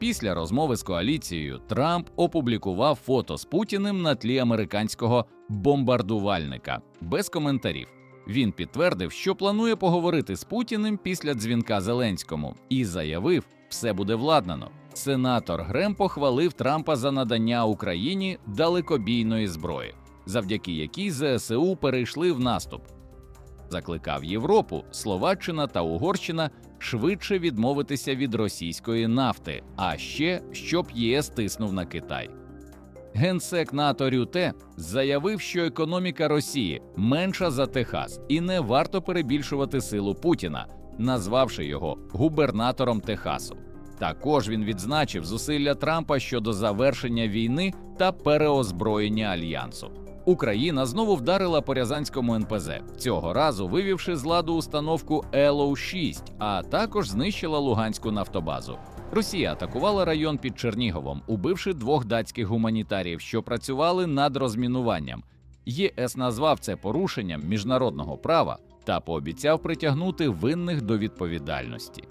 Після розмови з коаліцією Трамп опублікував фото з Путіним на тлі американського бомбардувальника без коментарів. Він підтвердив, що планує поговорити з Путіним після дзвінка Зеленському, і заявив, все буде владнано. Сенатор Грем похвалив Трампа за надання Україні далекобійної зброї, завдяки якій ЗСУ перейшли в наступ. Закликав Європу, Словаччина та Угорщина швидше відмовитися від російської нафти, а ще щоб ЄС тиснув на Китай. Генсек НАТО Рюте заявив, що економіка Росії менша за Техас, і не варто перебільшувати силу Путіна, назвавши його губернатором Техасу. Також він відзначив зусилля Трампа щодо завершення війни та переозброєння альянсу. Україна знову вдарила по Рязанському НПЗ, цього разу вивівши з ладу установку ЕЛО-6, а також знищила Луганську нафтобазу. Росія атакувала район під Черніговом, убивши двох датських гуманітаріїв, що працювали над розмінуванням. ЄС назвав це порушенням міжнародного права та пообіцяв притягнути винних до відповідальності.